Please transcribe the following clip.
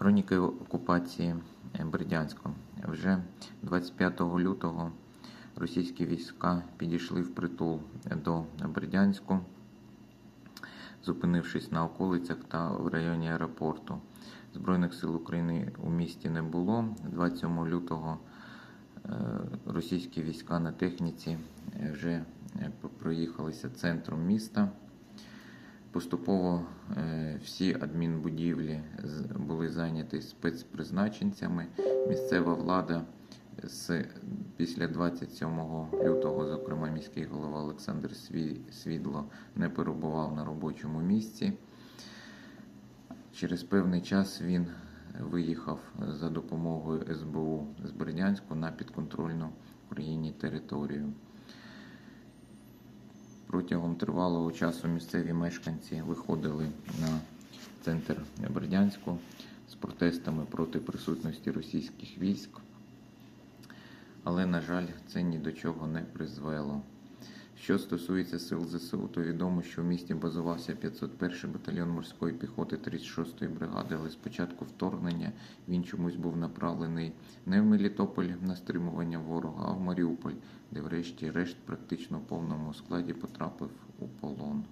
Хроніки окупації е, Бердянська. Вже 25 лютого російські війська підійшли впритул до Бердянську, зупинившись на околицях та в районі аеропорту. Збройних сил України у місті не було. 27 лютого е, російські війська на техніці е, вже проїхалися центром міста. Поступово всі адмінбудівлі зайняті спецпризначенцями. Місцева влада з після 27 лютого, зокрема, міський голова Олександр Сві- Свідло не перебував на робочому місці. Через певний час він виїхав за допомогою СБУ з Бердянську на підконтрольну Україні територію. Протягом тривалого часу місцеві мешканці виходили на центр Бердянську протестами проти присутності російських військ. Але, на жаль, це ні до чого не призвело. Що стосується сил ЗСУ, то відомо, що в місті базувався 501 батальйон морської піхоти 36-ї бригади, але з початку вторгнення він чомусь був направлений не в Мелітополь на стримування ворога, а в Маріуполь, де врешті-решт практично в повному складі потрапив у полон.